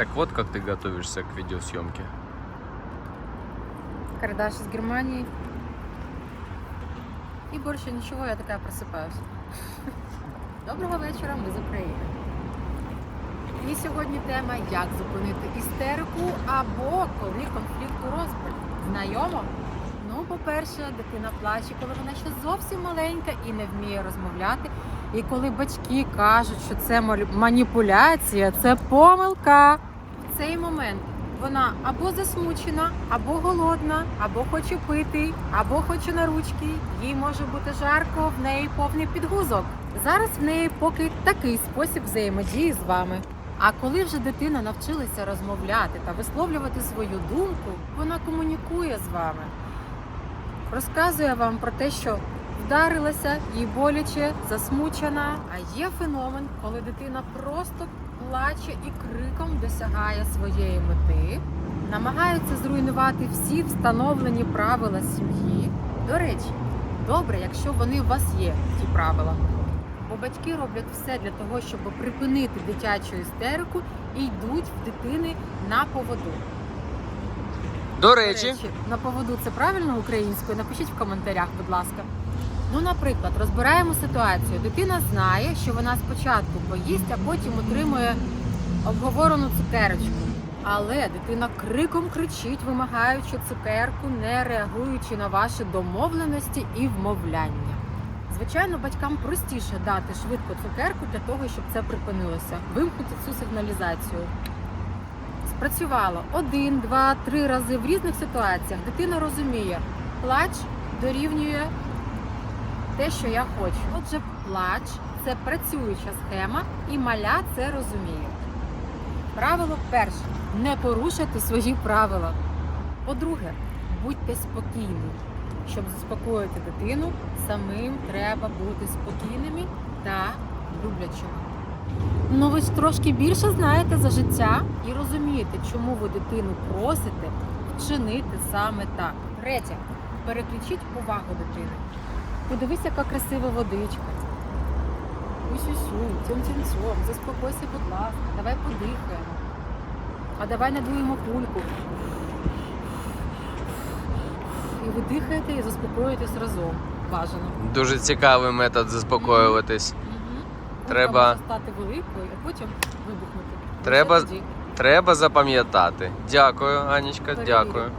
Так вот, как ты готовишься к видеосъемке. Кардаш из Германии. И больше ничего, я такая просыпаюсь. Доброго вечора, ми з України. І сьогодні тема як зупинити істерику або коли конфлікт у розпалі. Знайомо? Ну, по-перше, дитина плаче, коли вона ще зовсім маленька і не вміє розмовляти. І коли батьки кажуть, що це моль- маніпуляція, це помилка. Цей момент вона або засмучена, або голодна, або хоче пити, або хоче на ручки. Їй може бути жарко, в неї повний підгузок. Зараз в неї поки такий спосіб взаємодії з вами. А коли вже дитина навчилася розмовляти та висловлювати свою думку, вона комунікує з вами. Розказує вам про те, що вдарилася, їй боляче, засмучена. А є феномен, коли дитина просто плаче і криком досягає своєї мети, намагається зруйнувати всі встановлені правила сім'ї. До речі, добре, якщо вони у вас є, ті правила. Бо батьки роблять все для того, щоб припинити дитячу істерику і йдуть в дитини на поводу. До До речі, на поводу це правильно українською? Напишіть в коментарях, будь ласка. Ну, наприклад, розбираємо ситуацію. Дитина знає, що вона спочатку поїсть, а потім отримує обговорену цукерочку. Але дитина криком кричить, вимагаючи цукерку, не реагуючи на ваші домовленості і вмовляння. Звичайно, батькам простіше дати швидко цукерку для того, щоб це припинилося. Вимкнути цю сигналізацію. Спрацювало один, два, три рази в різних ситуаціях. Дитина розуміє, плач дорівнює те, що я хочу. Отже, плач це працююча схема, і маля це розуміє. Правило перше не порушуйте свої правила. По-друге, будьте спокійні. Щоб заспокоїти дитину, самим треба бути спокійними та люблячими. Ну, ви ж трошки більше знаєте за життя і розумієте, чому ви дитину просите вчинити саме так. Третє, переключіть увагу дитини. Подивись, яка красива водичка. Усю-сю, цьом-цьом-цьом, заспокойся, будь ласка, давай подихаємо. А давай надуємо кульку. І ви дихаєте і заспокоїтесь разом. Бажано. дуже цікавий метод заспокоюватись. Мгм. Треба- Кулька може стати великою, а потім вибухнути. Треба- тоді. Треба запам'ятати. Дякую, Анічка, Перевірю. дякую.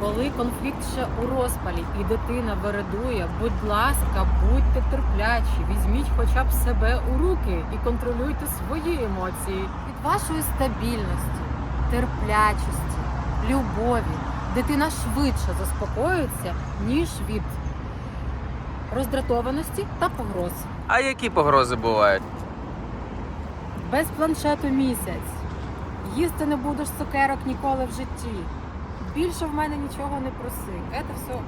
Коли конфлікт ще у розпалі і дитина вередує, будь ласка, будьте терплячі, візьміть хоча б себе у руки і контролюйте свої емоції. Від вашої стабільності, терплячості, любові дитина швидше заспокоїться, ніж від роздратованості та погроз. А які погрози бувають? Без планшету місяць. Їсти не будеш цукерок ніколи в житті. Більше в мене нічого не проси. Це все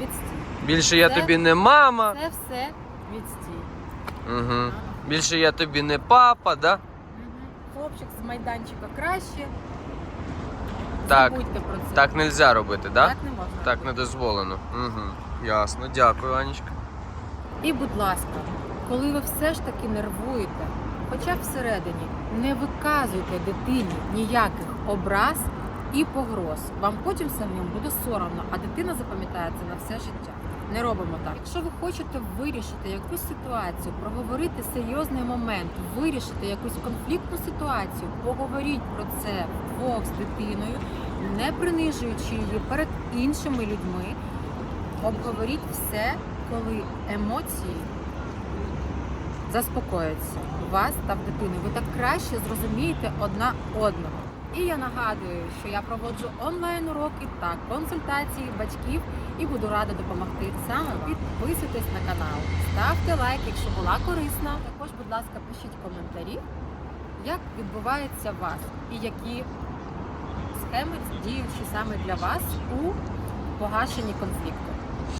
відстій. Більше я Це- тобі не мама. Це все відстій. Угу. Більше я тобі не папа, да? Мгм. Хлопчик з майданчика краще. Так, Забудьте про це. Так не можна робити, да? Так не можна. Так не дозволено. Угу. Ясно, дякую, Анічка. І, будь ласка, коли ви все ж таки нервуєте, хоча б всередині, не виказуйте дитині ніяких образ і погроз. Вам потім самим буде соромно, а дитина запам'ятає це на все життя. Не робимо так. Якщо ви хочете вирішити якусь ситуацію, проговорити серйозний момент, вирішити якусь конфліктну ситуацію, поговоріть про це вдвох з дитиною, не принижуючи її перед іншими людьми. Обговоріть все, коли емоції заспокояться у вас та в дитини. Ви так краще зрозумієте одна одного. І я нагадую, що я проводжу онлайн уроки та консультації батьків і буду рада допомогти саме. Підписуйтесь на канал, ставте лайк, якщо була корисна. Також, будь ласка, пишіть коментарі, як відбувається вас і які схеми діючі саме для вас у погашенні конфлікту.